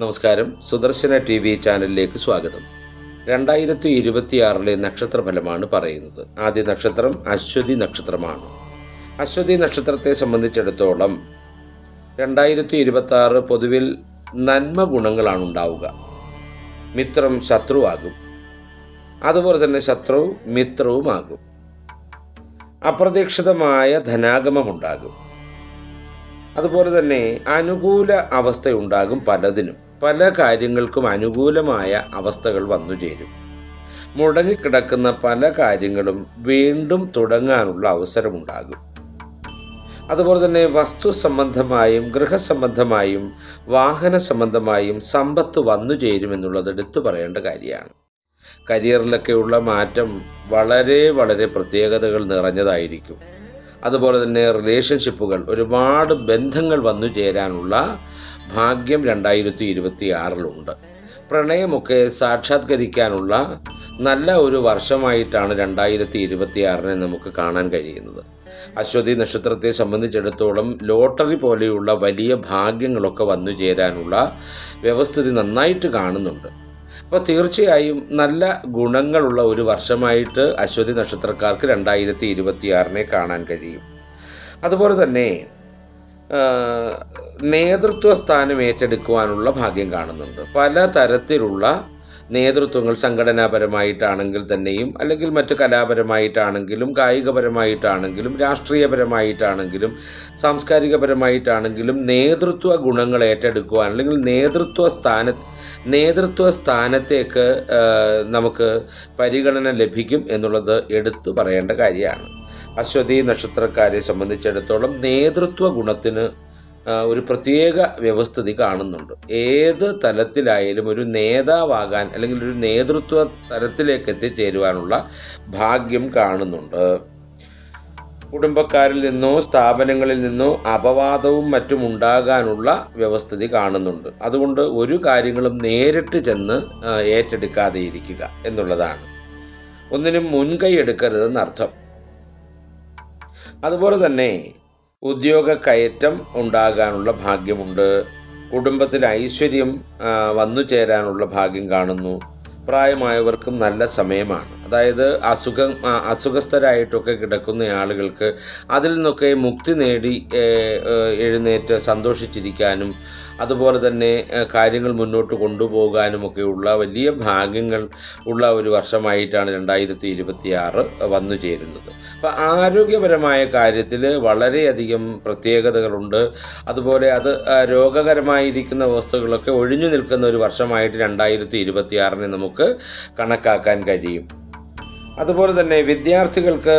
നമസ്കാരം. Sudarshana T V ചാനലിലേക്ക് സ്വാഗതം. രണ്ടായിരത്തി ഇരുപത്തിയാറിലെ നക്ഷത്രഫലമാണ് പറയുന്നത്. ആദ്യ നക്ഷത്രം അശ്വതി നക്ഷത്രമാണ്. അശ്വതി നക്ഷത്രത്തെ സംബന്ധിച്ചിടത്തോളം രണ്ടായിരത്തി ഇരുപത്തി ആറ് പൊതുവിൽ നന്മ ഗുണങ്ങളാണ് ഉണ്ടാവുക. മിത്രം ശത്രുവാകും. അതുപോലെ തന്നെ ശത്രു മിത്രവുമാകും. അപ്രതീക്ഷിതമായ ധനാഗമമുണ്ടാകും. അതുപോലെ തന്നെ അനുകൂല അവസ്ഥയുണ്ടാകും പലതിനും. പല കാര്യങ്ങൾക്കും അനുകൂലമായ അവസ്ഥകൾ വന്നു ചേരും. മുടങ്ങിക്കിടക്കുന്ന പല കാര്യങ്ങളും വീണ്ടും തുടങ്ങാനുള്ള അവസരമുണ്ടാകും. അതുപോലെ തന്നെ വസ്തു സംബന്ധമായും ഗൃഹസംബന്ധമായും വാഹന സംബന്ധമായും സമ്പത്ത് വന്നു ചേരുമെന്നുള്ളത് എടുത്തു പറയേണ്ട കാര്യമാണ്. കരിയറിലൊക്കെയുള്ള മാറ്റം വളരെ വളരെ പ്രത്യേകതകൾ നിറഞ്ഞതായിരിക്കും. അതുപോലെ തന്നെ റിലേഷൻഷിപ്പുകൾ ഒരുപാട് ബന്ധങ്ങൾ വന്നു ചേരാനുള്ള ഭാഗ്യം രണ്ടായിരത്തി ഇരുപത്തി ആറിലുണ്ട് പ്രണയമൊക്കെ സാക്ഷാത്കരിക്കാനുള്ള നല്ല ഒരു വർഷമായിട്ടാണ് രണ്ടായിരത്തി ഇരുപത്തി ആറിനെ നമുക്ക് കാണാൻ കഴിയുന്നത്. അശ്വതി നക്ഷത്രത്തെ സംബന്ധിച്ചിടത്തോളം ലോട്ടറി പോലെയുള്ള വലിയ ഭാഗ്യങ്ങളൊക്കെ വന്നു ചേരാനുള്ള വ്യവസ്ഥിതി നന്നായിട്ട് കാണുന്നുണ്ട്. അപ്പോൾ തീർച്ചയായും നല്ല ഗുണങ്ങളുള്ള ഒരു വർഷമായിട്ട് അശ്വതി നക്ഷത്രക്കാർക്ക് രണ്ടായിരത്തി ഇരുപത്തിയാറിനെ കാണാൻ കഴിയും. അതുപോലെ തന്നെ നേതൃത്വ സ്ഥാനം ഏറ്റെടുക്കുവാനുള്ള ഭാഗ്യം കാണുന്നുണ്ട്. പല തരത്തിലുള്ള നേതൃത്വങ്ങൾ സംഘടനാപരമായിട്ടാണെങ്കിൽ തന്നെയും അല്ലെങ്കിൽ മറ്റ് കലാപരമായിട്ടാണെങ്കിലും കായികപരമായിട്ടാണെങ്കിലും രാഷ്ട്രീയപരമായിട്ടാണെങ്കിലും സാംസ്കാരികപരമായിട്ടാണെങ്കിലും നേതൃത്വ ഗുണങ്ങൾ ഏറ്റെടുക്കുവാൻ അല്ലെങ്കിൽ നേതൃത്വ സ്ഥാന നേതൃത്വ സ്ഥാനത്തേക്ക് നമുക്ക് പരിഗണന ലഭിക്കും എന്നുള്ളത് എടുത്തു പറയേണ്ട കാര്യമാണ്. അശ്വതി നക്ഷത്രക്കാരെ സംബന്ധിച്ചിടത്തോളം നേതൃത്വ ഗുണത്തിന് ഒരു പ്രത്യേക വ്യവസ്ഥിതി കാണുന്നുണ്ട്. ഏത് തലത്തിലായാലും ഒരു നേതാവാകാൻ അല്ലെങ്കിൽ ഒരു നേതൃത്വ തലത്തിലേക്ക് എത്തിച്ചേരുവാനുള്ള ഭാഗ്യം കാണുന്നുണ്ട്. കുടുംബക്കാരിൽ നിന്നോ സ്ഥാപനങ്ങളിൽ നിന്നോ അപവാദവും മറ്റും ഉണ്ടാകാനുള്ള വ്യവസ്ഥിതി കാണുന്നുണ്ട്. അതുകൊണ്ട് ഒരു കാര്യങ്ങളും നേരിട്ട് ചെന്ന് ഏറ്റെടുക്കാതെ ഇരിക്കുക എന്നുള്ളതാണ്. ഒന്നിനും മുൻകൈ എടുക്കരുതെന്നർത്ഥം. അതുപോലെ തന്നെ ഉദ്യോഗ കയറ്റം ഉണ്ടാകാനുള്ള ഭാഗ്യമുണ്ട്. കുടുംബത്തിൽ ഐശ്വര്യം വന്നു ചേരാനുള്ള ഭാഗ്യം കാണുന്നു. പ്രായമായവർക്കും നല്ല സമയമാണ്. അതായത് അസുഖം അസുഖസ്ഥരായിട്ടൊക്കെ കിടക്കുന്ന ആളുകൾക്ക് അതിൽ നിന്നൊക്കെ മുക്തി നേടി എഴുന്നേറ്റ് സന്തോഷിച്ചിരിക്കാനും അതുപോലെ തന്നെ കാര്യങ്ങൾ മുന്നോട്ട് കൊണ്ടുപോകാനുമൊക്കെയുള്ള വലിയ ഭാഗ്യങ്ങൾ ഉള്ള ഒരു വർഷമായിട്ടാണ് രണ്ടായിരത്തി ഇരുപത്തിയാറ് വന്നു ചേരുന്നത്. അപ്പോൾ ആരോഗ്യപരമായ കാര്യത്തിൽ വളരെയധികം പ്രത്യേകതകളുണ്ട്. അതുപോലെ അത് രോഗകരമായിരിക്കുന്ന വസ്തുക്കളൊക്കെ ഒഴിഞ്ഞു നിൽക്കുന്ന ഒരു വർഷമായിട്ട് രണ്ടായിരത്തി ഇരുപത്തിയാറിനെ നമുക്ക് കണക്കാക്കാൻ കഴിയും. അതുപോലെ തന്നെ വിദ്യാർത്ഥികൾക്ക്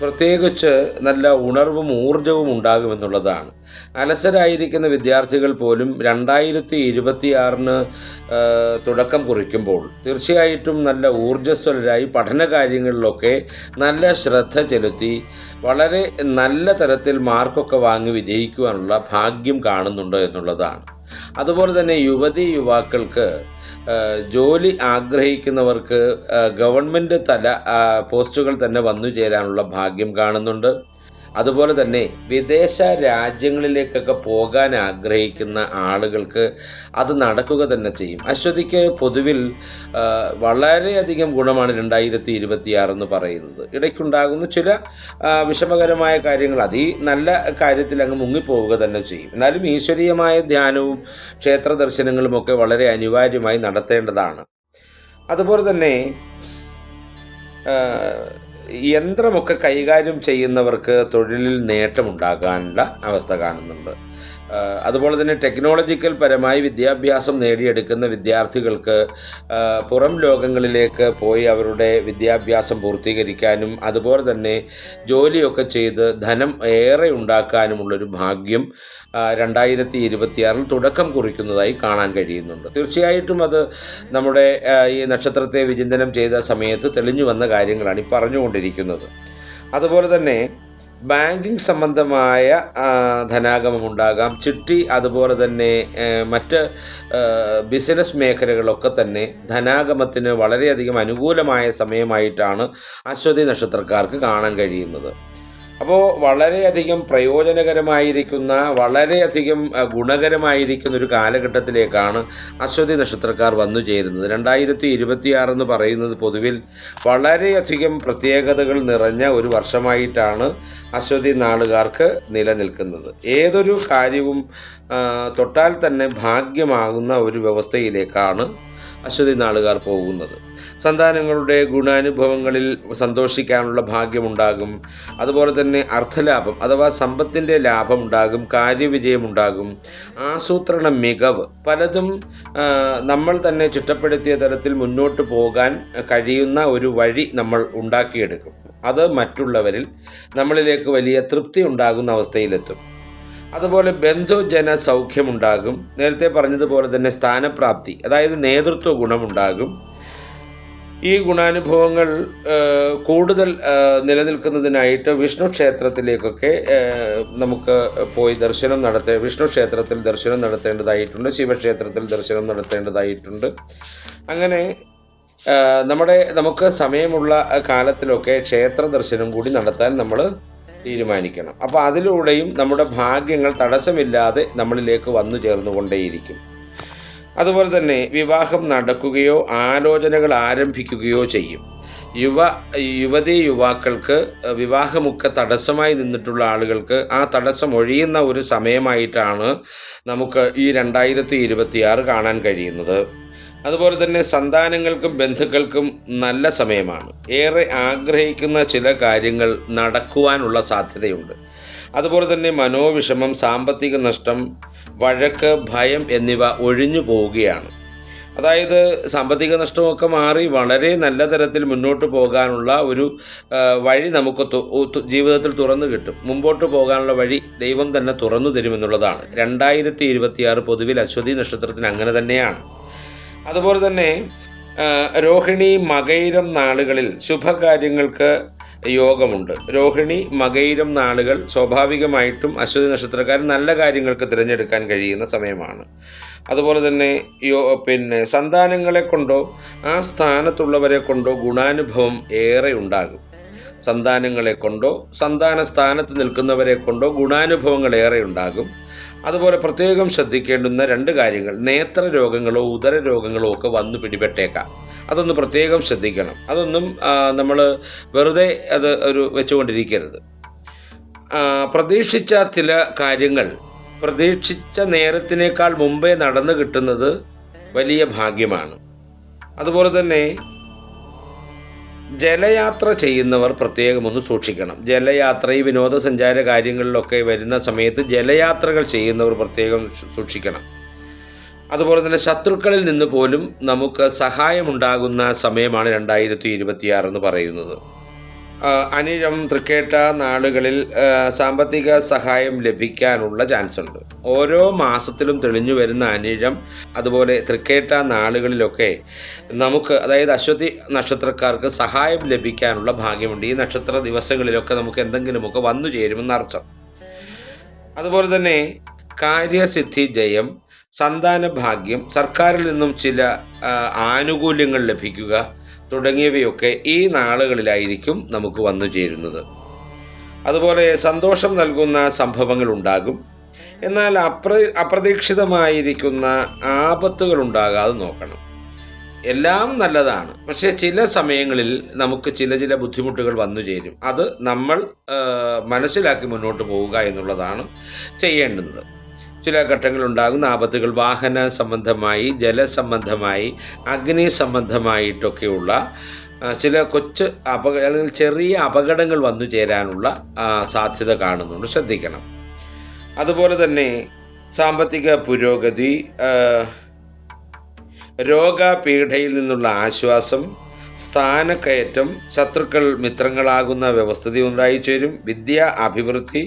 പ്രത്യേകിച്ച് നല്ല ഉണർവും ഊർജവും ഉണ്ടാകുമെന്നുള്ളതാണ്. അലസരായിരിക്കുന്ന വിദ്യാർത്ഥികൾ പോലും രണ്ടായിരത്തി ഇരുപത്തിയാറിന് തുടക്കം കുറിക്കുമ്പോൾ തീർച്ചയായിട്ടും നല്ല ഊർജസ്വലരായി പഠന കാര്യങ്ങളിലൊക്കെ നല്ല ശ്രദ്ധ ചെലുത്തി വളരെ നല്ല തരത്തിൽ മാർക്കൊക്കെ വാങ്ങി വിജയിക്കുവാനുള്ള ഭാഗ്യം കാണുന്നുണ്ട് എന്നുള്ളതാണ്. അതുപോലെ തന്നെ യുവതി യുവാക്കൾക്ക് ജോലി ആഗ്രഹിക്കുന്നവർക്ക് ഗവൺമെന്റ് തല പോസ്റ്റുകൾ തന്നെ വന്നു ചേരാനുള്ള ഭാഗ്യം കാണുന്നുണ്ട്. അതുപോലെ തന്നെ വിദേശ രാജ്യങ്ങളിലേക്കൊക്കെ പോകാൻ ആഗ്രഹിക്കുന്ന ആളുകൾക്ക് അത് നടക്കുക തന്നെ ചെയ്യും. അശ്വതിക്ക് പൊതുവിൽ വളരെയധികം ഗുണമാണ് രണ്ടായിരത്തി ഇരുപത്തിയാറെന്ന് പറയുന്നത്. ഇടയ്ക്കുണ്ടാകുന്ന ചില വിഷമകരമായ കാര്യങ്ങൾ അത് നല്ല കാര്യത്തിൽ അങ്ങ് മുങ്ങിപ്പോവുക തന്നെ ചെയ്യും. എന്നാലും ഈശ്വരീയമായ ധ്യാനവും ക്ഷേത്ര ദർശനങ്ങളുമൊക്കെ വളരെ അനിവാര്യമായി നടത്തേണ്ടതാണ്. അതുപോലെ തന്നെ യന്ത്രമൊക്കെ കൈകാര്യം ചെയ്യുന്നവർക്ക് തൊഴിലിൽ നേട്ടമുണ്ടാകാനുള്ള അവസ്ഥ കാണുന്നുണ്ട്. അതുപോലെ തന്നെ ടെക്നോളജിക്കൽ പരമായി വിദ്യാഭ്യാസം നേടിയെടുക്കുന്ന വിദ്യാർത്ഥികൾക്ക് പുറം ലോകങ്ങളിലേക്ക് പോയി അവരുടെ വിദ്യാഭ്യാസം പൂർത്തീകരിക്കാനും അതുപോലെ തന്നെ ജോലിയൊക്കെ ചെയ്ത് ധനം ഏറെ ഉണ്ടാക്കാനുമുള്ളൊരു ഭാഗ്യം രണ്ടായിരത്തി ഇരുപത്തിയാറിൽ തുടക്കം കുറിക്കുന്നതായി കാണാൻ കഴിയുന്നുണ്ട്. തീർച്ചയായിട്ടും അത് നമ്മുടെ ഈ നക്ഷത്രത്തെ വിചിന്തനം ചെയ്ത സമയത്ത് തെളിഞ്ഞു വന്ന കാര്യങ്ങളാണ് ഈ പറഞ്ഞുകൊണ്ടിരിക്കുന്നത്. അതുപോലെ തന്നെ ബാങ്കിങ് സംബന്ധമായ ധനാഗമം ഉണ്ടാകാം. ചിട്ടി അതുപോലെ തന്നെ മറ്റ് ബിസിനസ് മേഖലകളൊക്കെ തന്നെ ധനാഗമത്തിന് വളരെയധികം അനുകൂലമായ സമയമായിട്ടാണ് അശ്വതി നക്ഷത്രക്കാർക്ക് കാണാൻ കഴിയുന്നത്. അപ്പോൾ വളരെയധികം പ്രയോജനകരമായിരിക്കുന്ന വളരെയധികം ഗുണകരമായിരിക്കുന്ന ഒരു കാലഘട്ടത്തിലേക്കാണ് അശ്വതി നക്ഷത്രക്കാർ വന്നു ചേരുന്നത്. രണ്ടായിരത്തി ഇരുപത്തിയാറ് എന്ന് പറയുന്നത് പൊതുവിൽ വളരെയധികം പ്രത്യേകതകൾ നിറഞ്ഞ ഒരു വർഷമായിട്ടാണ് അശ്വതി നാളുകാർക്ക് നിലനിൽക്കുന്നത്. ഏതൊരു കാര്യവും തൊട്ടാൽ തന്നെ ഭാഗ്യമാകുന്ന ഒരു വ്യവസ്ഥയിലേക്കാണ് അശ്വതി നാളുകാർ പോകുന്നത്. സന്താനങ്ങളുടെ ഗുണാനുഭവങ്ങളിൽ സന്തോഷിക്കാനുള്ള ഭാഗ്യമുണ്ടാകും. അതുപോലെ തന്നെ അർത്ഥലാഭം അഥവാ സമ്പത്തിന്റെ ലാഭമുണ്ടാകും കാര്യവിജയമുണ്ടാകും. ആസൂത്രണ മികവ് പലതും നമ്മൾ തന്നെ ചിട്ടപ്പെടുത്തിയ തരത്തിൽ മുന്നോട്ട് പോകാൻ കഴിയുന്ന ഒരു വഴി നമ്മൾ ഉണ്ടാക്കിയെടുക്കും. അത് മറ്റുള്ളവരിൽ നമ്മളിലേക്ക് വലിയ തൃപ്തി ഉണ്ടാകുന്ന അവസ്ഥയിലെത്തും. അതുപോലെ ബന്ധുജന സൗഖ്യമുണ്ടാകും. നേരത്തെ പറഞ്ഞതുപോലെ തന്നെ സ്ഥാനപ്രാപ്തി അതായത് നേതൃത്വ ഗുണമുണ്ടാകും. ഈ ഗുണാനുഭവങ്ങൾ കൂടുതൽ നിലനിൽക്കുന്നതിനായിട്ട് വിഷ്ണു ക്ഷേത്രത്തിലേക്കൊക്കെ നമുക്ക് പോയി ദർശനം നടത്തേ വിഷ്ണു ക്ഷേത്രത്തിൽ ദർശനം നടത്തേണ്ടതായിട്ടുണ്ട് ശിവക്ഷേത്രത്തിൽ ദർശനം നടത്തേണ്ടതായിട്ടുണ്ട്. അങ്ങനെ നമ്മുടെ നമുക്ക് സമയമുള്ള കാലത്തിലൊക്കെ ക്ഷേത്ര ദർശനം കൂടി നടത്താൻ നമ്മൾ തീരുമാനിക്കണം. അപ്പോൾ അതിലൂടെയും നമ്മുടെ ഭാഗ്യങ്ങൾ തടസ്സമില്ലാതെ നമ്മളിലേക്ക് വന്നു ചേർന്നുകൊണ്ടേയിരിക്കും. അതുപോലെ തന്നെ വിവാഹം നടക്കുകയോ ആലോചനകൾ ആരംഭിക്കുകയോ ചെയ്യും. യുവ യുവതി യുവാക്കൾക്ക് വിവാഹമൊക്കെ തടസ്സമായി നിന്നിട്ടുള്ള ആളുകൾക്ക് ആ തടസ്സം ഒഴിയുന്ന ഒരു സമയമായിട്ടാണ് നമുക്ക് ഈ രണ്ടായിരത്തി ഇരുപത്തിയാറ് കാണാൻ കഴിയുന്നത്. അതുപോലെ തന്നെ സന്താനങ്ങൾക്കും ബന്ധുക്കൾക്കും നല്ല സമയമാണ്. ഏറെ ആഗ്രഹിക്കുന്ന ചില കാര്യങ്ങൾ നടക്കുവാനുള്ള സാധ്യതയുണ്ട്. അതുപോലെ തന്നെ മനോവിഷമം സാമ്പത്തിക നഷ്ടം വഴക്ക് ഭയം എന്നിവ ഒഴിഞ്ഞു പോവുകയാണ്. അതായത് സാമ്പത്തിക നഷ്ടമൊക്കെ മാറി വളരെ നല്ല തരത്തിൽ മുന്നോട്ട് പോകാനുള്ള ഒരു വഴി നമുക്ക് ജീവിതത്തിൽ തുറന്നു കിട്ടും. മുമ്പോട്ട് പോകാനുള്ള വഴി ദൈവം തന്നെ തുറന്നു തരുമെന്നുള്ളതാണ്. രണ്ടായിരത്തി ഇരുപത്തിയാറ് പൊതുവിൽ അശ്വതി നക്ഷത്രത്തിന് അങ്ങനെ തന്നെയാണ്. അതുപോലെ തന്നെ രോഹിണി മകൈരം നാളുകളിൽ ശുഭകാര്യങ്ങൾക്ക് യോഗമുണ്ട്. രോഹിണി മകയിരം നാളുകൾ സ്വാഭാവികമായിട്ടും അശ്വതി നക്ഷത്രക്കാർ നല്ല കാര്യങ്ങൾക്ക് തിരഞ്ഞെടുക്കാൻ കഴിയുന്ന സമയമാണ്. അതുപോലെ തന്നെ യോ പിന്നെ സന്താനങ്ങളെ കൊണ്ടോ ആ സ്ഥാനത്തുള്ളവരെ കൊണ്ടോ ഗുണാനുഭവം ഏറെ ഉണ്ടാകും. സന്താനങ്ങളെ കൊണ്ടോ സന്താന സ്ഥാനത്ത് നിൽക്കുന്നവരെ കൊണ്ടോ ഗുണാനുഭവങ്ങൾ ഏറെ ഉണ്ടാകും. അതുപോലെ പ്രത്യേകം ശ്രദ്ധിക്കേണ്ടുന്ന രണ്ട് കാര്യങ്ങൾ നേത്ര രോഗങ്ങളോ ഉദര രോഗങ്ങളോ ഒക്കെ വന്നു പിടിപെട്ടേക്കാം. അതൊന്ന് പ്രത്യേകം ശ്രദ്ധിക്കണം. അതൊന്നും നമ്മൾ വെറുതെ അത് ഒരു വെച്ചുകൊണ്ടിരിക്കരുത്. പ്രതീക്ഷിച്ച ചില കാര്യങ്ങൾ പ്രതീക്ഷിച്ച നേരത്തിനേക്കാൾ മുമ്പേ നടന്നു കിട്ടുന്നത് വലിയ ഭാഗ്യമാണ്. അതുപോലെ തന്നെ ജലയാത്ര ചെയ്യുന്നവർ പ്രത്യേകം ഒന്ന് സൂക്ഷിക്കണം. ജലയാത്ര ഈ വിനോദസഞ്ചാര കാര്യങ്ങളിലൊക്കെ വരുന്ന സമയത്ത് ജലയാത്രകൾ ചെയ്യുന്നവർ പ്രത്യേകം സൂക്ഷിക്കണം. അതുപോലെ തന്നെ ശത്രുക്കളിൽ നിന്ന് പോലും നമുക്ക് സഹായമുണ്ടാകുന്ന സമയമാണ് രണ്ടായിരത്തി ഇരുപത്തിയാറ് എന്ന് പറയുന്നത്. അനിഴം തൃക്കേട്ട നാളുകളിൽ സാമ്പത്തിക സഹായം ലഭിക്കാനുള്ള ചാൻസ് ഉണ്ട് ഓരോ മാസത്തിലും തെളിഞ്ഞു വരുന്ന അനിഴം അതുപോലെ തൃക്കേട്ട നാളുകളിലൊക്കെ നമുക്ക് അതായത് അശ്വതി നക്ഷത്രക്കാർക്ക് സഹായം ലഭിക്കാനുള്ള ഭാഗ്യമുണ്ട്. ഈ നക്ഷത്ര ദിവസങ്ങളിലൊക്കെ നമുക്ക് എന്തെങ്കിലുമൊക്കെ വന്നു ചേരുമെന്നർത്ഥം. അതുപോലെ തന്നെ കാര്യസിദ്ധി ജയം സന്താന ഭാഗ്യം സർക്കാരിൽ നിന്നും ചില ആനുകൂല്യങ്ങൾ ലഭിക്കുക തുടങ്ങിയവയൊക്കെ ഈ നാളുകളിലായിരിക്കും നമുക്ക് വന്നു ചേരുന്നത്. അതുപോലെ സന്തോഷം നൽകുന്ന സംഭവങ്ങൾ ഉണ്ടാകും. എന്നാൽ അപ്ര അപ്രതീക്ഷിതമായിരിക്കുന്ന ആപത്തുകൾ ഉണ്ടാകാതെ നോക്കണം. എല്ലാം നല്ലതാണ്. പക്ഷേ ചില സമയങ്ങളിൽ നമുക്ക് ചില ചില ബുദ്ധിമുട്ടുകൾ വന്നു ചേരും. അത് നമ്മൾ മനസ്സിലാക്കി മുന്നോട്ട് പോവുക എന്നുള്ളതാണ് ചെയ്യേണ്ടുന്നത്. ചില ഘട്ടങ്ങളുണ്ടാകുന്ന ആപത്തുകൾ വാഹന സംബന്ധമായി ജലസംബന്ധമായി അഗ്നി സംബന്ധമായിട്ടൊക്കെയുള്ള ചില കൊച്ചു അപക അല്ലെങ്കിൽ ചെറിയ അപകടങ്ങൾ വന്നു ചേരാനുള്ള സാധ്യത കാണുന്നുണ്ട്. ശ്രദ്ധിക്കണം. അതുപോലെ തന്നെ സാമ്പത്തിക പുരോഗതി രോഗപീഠയിൽ നിന്നുള്ള ആശ്വാസം സ്ഥാനക്കയറ്റം ശത്രുക്കൾ മിത്രങ്ങളാകുന്ന വ്യവസ്ഥിതി ഉണ്ടായിച്ചേരും. വിദ്യ അഭിവൃദ്ധി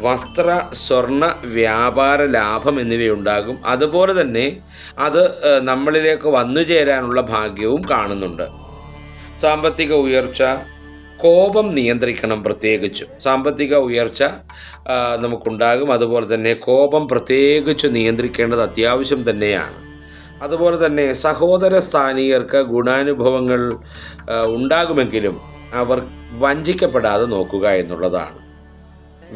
വസ്ത്ര സ്വർണ വ്യാപാര ലാഭം എന്നിവയുണ്ടാകും. അതുപോലെ തന്നെ അത് നമ്മളിലേക്ക് വന്നു ചേരാനുള്ള ഭാഗ്യവും കാണുന്നുണ്ട്. സാമ്പത്തിക ഉയർച്ച കോപം നിയന്ത്രിക്കണം പ്രത്യേകിച്ചും. സാമ്പത്തിക ഉയർച്ച നമുക്കുണ്ടാകും. അതുപോലെ തന്നെ കോപം പ്രത്യേകിച്ച് നിയന്ത്രിക്കേണ്ടത് അത്യാവശ്യം തന്നെയാണ്. അതുപോലെ തന്നെ സഹോദര സ്ഥാനീയർക്ക് ഗുണാനുഭവങ്ങൾ ഉണ്ടാകുമെങ്കിലും അവർ വഞ്ചിക്കപ്പെടാതെ നോക്കുക എന്നുള്ളതാണ്.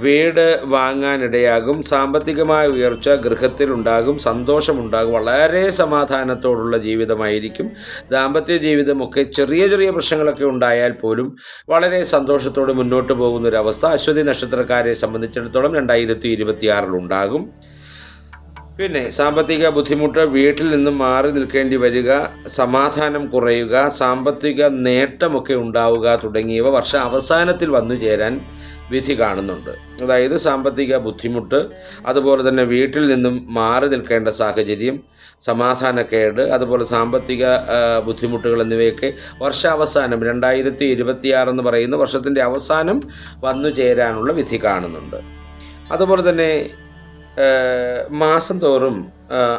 വീട് വാങ്ങാനിടയാകും സാമ്പത്തികമായ ഉയർച്ച ഗൃഹത്തിലുണ്ടാകും സന്തോഷമുണ്ടാകും വളരെ സമാധാനത്തോടുള്ള ജീവിതമായിരിക്കും. ദാമ്പത്യ ജീവിതമൊക്കെ ചെറിയ ചെറിയ പ്രശ്നങ്ങളൊക്കെ ഉണ്ടായാൽ പോലും വളരെ സന്തോഷത്തോടെ മുന്നോട്ട് പോകുന്ന ഒരു അവസ്ഥ അശ്വതി നക്ഷത്രക്കാരെ സംബന്ധിച്ചിടത്തോളം രണ്ടായിരത്തി ഇരുപത്തിയാറിൽ ഉണ്ടാകും. പിന്നെ സാമ്പത്തിക ബുദ്ധിമുട്ട് വീട്ടിൽ നിന്നും മാറി നിൽക്കേണ്ടി വരിക സമാധാനം കുറയുക സാമ്പത്തിക നേട്ടമൊക്കെ ഉണ്ടാവുക തുടങ്ങിയവ വർഷ അവസാനത്തിൽ വന്നു ചേരാൻ വിധി കാണുന്നുണ്ട്. അതായത് സാമ്പത്തിക ബുദ്ധിമുട്ട് അതുപോലെ തന്നെ വീട്ടിൽ നിന്നും മാറി നിൽക്കേണ്ട സാഹചര്യം സമാധാനക്കേട് അതുപോലെ സാമ്പത്തിക ബുദ്ധിമുട്ടുകൾ എന്നിവയൊക്കെ വർഷാവസാനം രണ്ടായിരത്തി ഇരുപത്തിയാറെന്ന് പറയുന്ന വർഷത്തിന്റെ അവസാനം വന്നു ചേരാനുള്ള വിധി കാണുന്നുണ്ട്. അതുപോലെ തന്നെ മാസം തോറും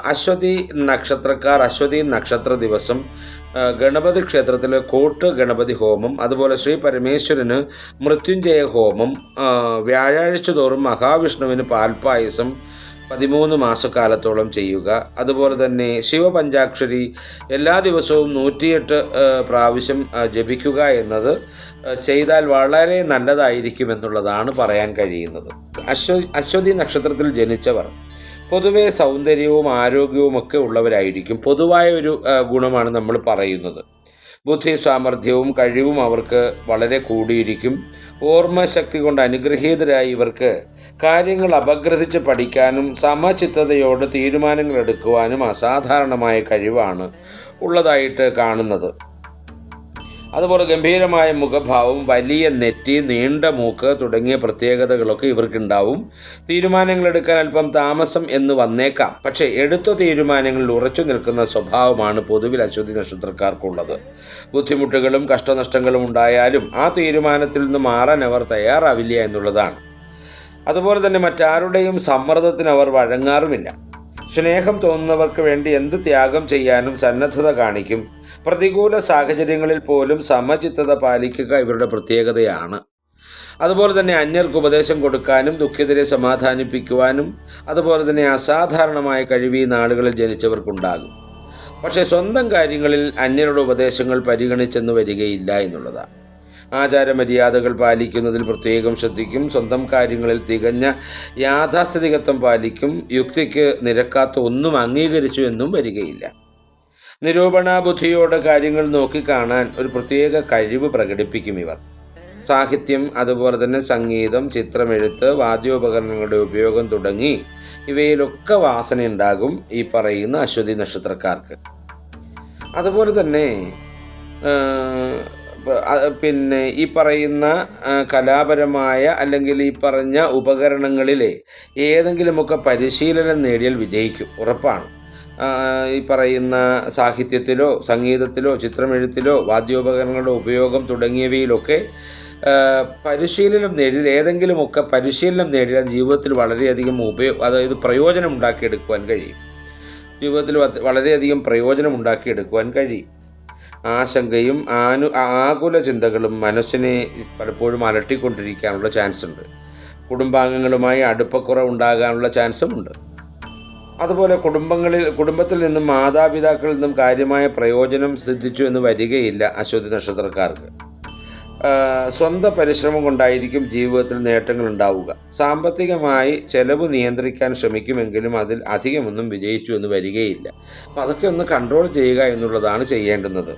അശ്വതി നക്ഷത്രക്കാർ അശ്വതി നക്ഷത്ര ദിവസം ഗണപതി ക്ഷേത്രത്തിലെ കോട്ട് ഗണപതി ഹോമം അതുപോലെ ശ്രീ പരമേശ്വരന് മൃത്യുഞ്ജയ ഹോമം വ്യാഴാഴ്ച തോറും മഹാവിഷ്ണുവിന് പാൽപ്പായസം പതിമൂന്ന് മാസക്കാലത്തോളം ചെയ്യുക. അതുപോലെ തന്നെ ശിവപഞ്ചാക്ഷരി എല്ലാ ദിവസവും നൂറ്റിയെട്ട് പ്രാവശ്യം ജപിക്കുക എന്നത് ചെയ്താൽ വളരെ നല്ലതായിരിക്കും എന്നുള്ളതാണ് പറയാൻ കഴിയുന്നത്. അശ്വ അശ്വതി നക്ഷത്രത്തിൽ ജനിച്ചവർ പൊതുവേ സൗന്ദര്യവും ആരോഗ്യവും ഒക്കെ ഉള്ളവരായിരിക്കും. പൊതുവായ ഒരു ഗുണമാണ് നമ്മൾ പറയുന്നത്. ബുദ്ധി സാമർഥ്യവും കഴിവും അവർക്ക് വളരെ കൂടിയിരിക്കും. ഓർമ്മശക്തി കൊണ്ട് അനുഗ്രഹീതരായി ഇവർക്ക് കാര്യങ്ങൾ അപഗ്രഥിച്ച് പഠിക്കാനും സമചിത്തതയോട് തീരുമാനങ്ങൾ എടുക്കുവാനും അസാധാരണമായ കഴിവാണ് ഉള്ളതായിട്ട് കാണുന്നത്. അതുപോലെ ഗംഭീരമായ മുഖഭാവം വലിയ നെറ്റി നീണ്ട മൂക്ക് തുടങ്ങിയ പ്രത്യേകതകളൊക്കെ ഇവർക്കുണ്ടാവും. തീരുമാനങ്ങൾ എടുക്കാൻ അല്പം താമസം എന്ന് വന്നേക്കാം. പക്ഷേ എടുത്ത തീരുമാനങ്ങളിൽ ഉറച്ചു നിൽക്കുന്ന സ്വഭാവമാണ് പൊതുവിൽ അശ്വതി നക്ഷത്രക്കാർക്കുള്ളത്. ബുദ്ധിമുട്ടുകളും കഷ്ടനഷ്ടങ്ങളും ഉണ്ടായാലും ആ തീരുമാനത്തിൽ നിന്ന് മാറാൻ അവർ തയ്യാറാവില്ല എന്നുള്ളതാണ്. അതുപോലെ തന്നെ മറ്റാരുടെയും സമ്മർദ്ദത്തിന് അവർ വഴങ്ങാറുമില്ല. സ്നേഹം തോന്നുന്നവർക്ക് വേണ്ടി എന്ത് ത്യാഗം ചെയ്യാനും സന്നദ്ധത കാണിക്കും. പ്രതികൂല സാഹചര്യങ്ങളിൽ പോലും സമചിത്തത പാലിക്കുക ഇവരുടെ പ്രത്യേകതയാണ്. അതുപോലെ തന്നെ അന്യർക്ക് ഉപദേശം കൊടുക്കാനും ദുഃഖിതരെ സമാധാനിപ്പിക്കുവാനും അതുപോലെ തന്നെ അസാധാരണമായ കഴിവ് ഈ നാടുകളിൽ ജനിച്ചവർക്കുണ്ടാകും. പക്ഷേ സ്വന്തം കാര്യങ്ങളിൽ അന്യരുടെ ഉപദേശങ്ങൾ പരിഗണിച്ചെന്ന് വരികയില്ല എന്നുള്ളതാണ് ആചാരമര്യാദകൾ പാലിക്കുന്നതിൽ പ്രത്യേകം ശ്രദ്ധിക്കും സ്വന്തം കാര്യങ്ങളിൽ തികഞ്ഞ യാഥാസ്ഥിതികത്വം പാലിക്കും യുക്തിക്ക് നിരക്കാത്ത ഒന്നും അംഗീകരിച്ചു എന്നും വരികയില്ല. നിരൂപണ ബുദ്ധിയോടെ കാര്യങ്ങൾ നോക്കിക്കാണാൻ ഒരു പ്രത്യേക കഴിവ് പ്രകടിപ്പിക്കും ഇവർ. സാഹിത്യം അതുപോലെ തന്നെ സംഗീതം ചിത്രമെഴുത്ത് വാദ്യോപകരണങ്ങളുടെ ഉപയോഗം തുടങ്ങി ഇവയിലൊക്കെ വാസനയുണ്ടാകും ഈ പറയുന്ന അശ്വതി നക്ഷത്രക്കാർക്ക്. അതുപോലെ തന്നെ പിന്നെ ഈ പറയുന്ന കലാപരമായ അല്ലെങ്കിൽ ഈ പറഞ്ഞ ഉപകരണങ്ങളിലെ ഏതെങ്കിലുമൊക്കെ പരിശീലനം നേടിയാൽ വിജയിക്കും ഉറപ്പാണ്. ഈ പറയുന്ന സാഹിത്യത്തിലോ സംഗീതത്തിലോ ചിത്രമെഴുത്തിലോ വാദ്യോപകരണങ്ങളുടെ ഉപയോഗം തുടങ്ങിയവയിലൊക്കെ പരിശീലനം നേടിയാൽ ഏതെങ്കിലുമൊക്കെ പരിശീലനം നേടിയാൽ ജീവിതത്തിൽ വളരെയധികം ഉപയോ അതായത് പ്രയോജനം ഉണ്ടാക്കിയെടുക്കുവാൻ കഴിയും. ജീവിതത്തിൽ വളരെയധികം പ്രയോജനം ഉണ്ടാക്കിയെടുക്കുവാൻ കഴിയും. ആശങ്കയും ആനു ആകുല ചിന്തകളും മനസ്സിനെ പലപ്പോഴും അലട്ടിക്കൊണ്ടിരിക്കാനുള്ള ചാൻസ് ഉണ്ട് കുടുംബാംഗങ്ങളുമായി അടുപ്പക്കുറവ് ഉണ്ടാകാനുള്ള ചാൻസും ഉണ്ട് അതുപോലെ കുടുംബങ്ങളിൽ കുടുംബത്തിൽ നിന്നും മാതാപിതാക്കളിൽ നിന്നും കാര്യമായ പ്രയോജനം സിദ്ധിച്ചു എന്ന് വരികയില്ല അശ്വതി നക്ഷത്രക്കാർക്ക്. സ്വന്തം പരിശ്രമം കൊണ്ടായിരിക്കും ജീവിതത്തിൽ നേട്ടങ്ങൾ ഉണ്ടാവുക. സാമ്പത്തികമായി ചെലവ് നിയന്ത്രിക്കാൻ ശ്രമിക്കുമെങ്കിലും അതിൽ അധികമൊന്നും വിജയിച്ചു എന്ന് വരികയില്ല. അപ്പം അതൊക്കെ ഒന്ന് കൺട്രോൾ ചെയ്യുക എന്നുള്ളതാണ് ചെയ്യേണ്ടുന്നത്.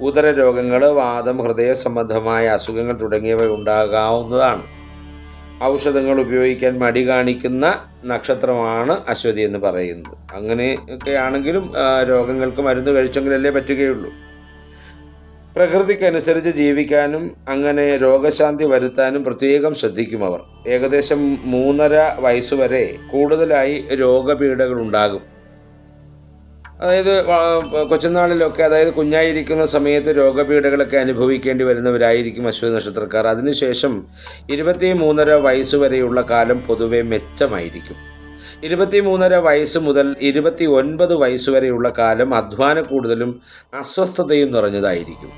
ഉദര രോഗങ്ങൾ വാദം ഹൃദയ സംബന്ധമായ അസുഖങ്ങൾ തുടങ്ങിയവ ഉണ്ടാകാവുന്നതാണ്. ഔഷധങ്ങൾ ഉപയോഗിക്കാൻ മടി കാണിക്കുന്ന നക്ഷത്രമാണ് അശ്വതി എന്ന് പറയുന്നത്. അങ്ങനെയൊക്കെ ആണെങ്കിലും രോഗങ്ങൾക്ക് മരുന്ന് കഴിച്ചെങ്കിലല്ലേ പറ്റുകയുള്ളൂ. പ്രകൃതിക്കനുസരിച്ച് ജീവിക്കാനും അങ്ങനെ രോഗശാന്തി വരുത്താനും പ്രത്യേകം ശ്രദ്ധിക്കും അവർ. ഏകദേശം മൂന്നര വയസ്സുവരെ കൂടുതലായി രോഗപീഠകൾ ഉണ്ടാകും. അതായത് കൊച്ചുനാളിലൊക്കെ അതായത് കുഞ്ഞായിരിക്കുന്ന സമയത്ത് രോഗപീഠകളൊക്കെ അനുഭവിക്കേണ്ടി വരുന്നവരായിരിക്കും അശ്വതി നക്ഷത്രക്കാർ. അതിനുശേഷം ഇരുപത്തി മൂന്നര വയസ്സ് വരെയുള്ള കാലം പൊതുവെ മെച്ചമായിരിക്കും. ഇരുപത്തി മൂന്നര വയസ്സ് മുതൽ ഇരുപത്തി ഒൻപത് വയസ്സ് വരെയുള്ള കാലം അധ്വാന കൂടുതലും അസ്വസ്ഥതയും നിറഞ്ഞതായിരിക്കും.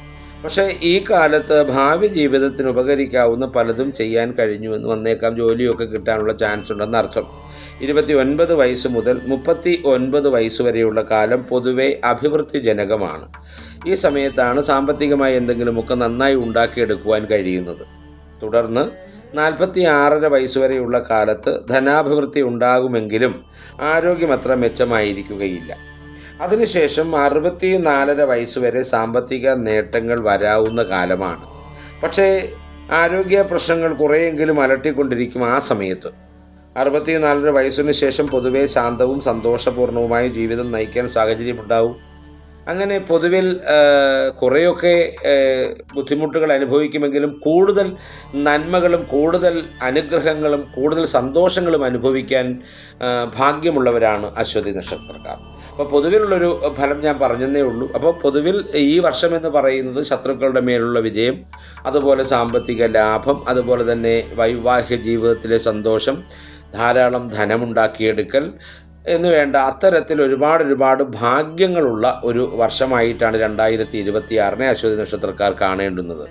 പക്ഷേ ഈ കാലത്ത് ഭാവി ജീവിതത്തിന് ഉപകരിക്കാവുന്ന പലതും ചെയ്യാൻ കഴിഞ്ഞു എന്ന് വന്നേക്കാം. ജോലിയൊക്കെ കിട്ടാനുള്ള ചാൻസ് ഉണ്ടെന്ന് അർത്ഥം ഇരുപത്തി ഒൻപത് വയസ്സ് മുതൽ മുപ്പത്തി ഒൻപത് വയസ്സ് വരെയുള്ള കാലം പൊതുവെ അഭിവൃദ്ധിജനകമാണ്. ഈ സമയത്താണ് സാമ്പത്തികമായി എന്തെങ്കിലുമൊക്കെ നന്നായി ഉണ്ടാക്കിയെടുക്കുവാൻ കഴിയുന്നത്. തുടർന്ന് നാൽപ്പത്തി ആറര വയസ്സ് വരെയുള്ള കാലത്ത് ധനാഭിവൃദ്ധി ഉണ്ടാകുമെങ്കിലും ആരോഗ്യം അത്ര മെച്ചമായിരിക്കുകയില്ല. അതിനുശേഷം അറുപത്തി നാലര വയസ്സ് വരെ സാമ്പത്തിക നേട്ടങ്ങൾ വരാവുന്ന കാലമാണ്. പക്ഷേ ആരോഗ്യ പ്രശ്നങ്ങൾ കുറേയെങ്കിലും അലട്ടിക്കൊണ്ടിരിക്കും ആ സമയത്ത്. അറുപത്തിനാലര വയസ്സിനു ശേഷം പൊതുവെ ശാന്തവും സന്തോഷപൂർണവുമായ ജീവിതം നയിക്കാൻ സാഹചര്യമുണ്ടാവും. അങ്ങനെ പൊതുവിൽ കുറേയൊക്കെ ബുദ്ധിമുട്ടുകൾ അനുഭവിക്കുമെങ്കിലും കൂടുതൽ നന്മകളും കൂടുതൽ അനുഗ്രഹങ്ങളും കൂടുതൽ സന്തോഷങ്ങളും അനുഭവിക്കാൻ ഭാഗ്യമുള്ളവരാണ് അശ്വതി നക്ഷത്രക്കാർ. അപ്പോൾ പൊതുവിലുള്ളൊരു ഫലം ഞാൻ പറഞ്ഞതേ ഉള്ളൂ. അപ്പോൾ പൊതുവിൽ ഈ വർഷം എന്ന് പറയുന്നത് ശത്രുക്കളുടെ മേലുള്ള വിജയം അതുപോലെ സാമ്പത്തിക ലാഭം അതുപോലെ തന്നെ വൈവാഹിക ജീവിതത്തിലെ സന്തോഷം ധാരാളം ധനമുണ്ടാക്കിയെടുക്കൽ എന്ന് വേണ്ട അത്തരത്തിൽ ഒരുപാട് ഒരുപാട് ഭാഗ്യങ്ങളുള്ള ഒരു വർഷമായിട്ടാണ് രണ്ടായിരത്തി ഇരുപത്തി ആറിനെ അശ്വതി നക്ഷത്രക്കാർ കാണേണ്ടുന്നത്.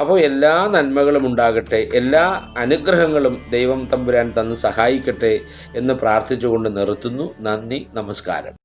അപ്പോൾ എല്ലാ നന്മകളും ഉണ്ടാകട്ടെ എല്ലാ അനുഗ്രഹങ്ങളും ദൈവം തമ്പുരാൻ തന്ന് സഹായിക്കട്ടെ എന്ന് പ്രാർത്ഥിച്ചുകൊണ്ട് നിർത്തുന്നു. നന്ദി നമസ്കാരം.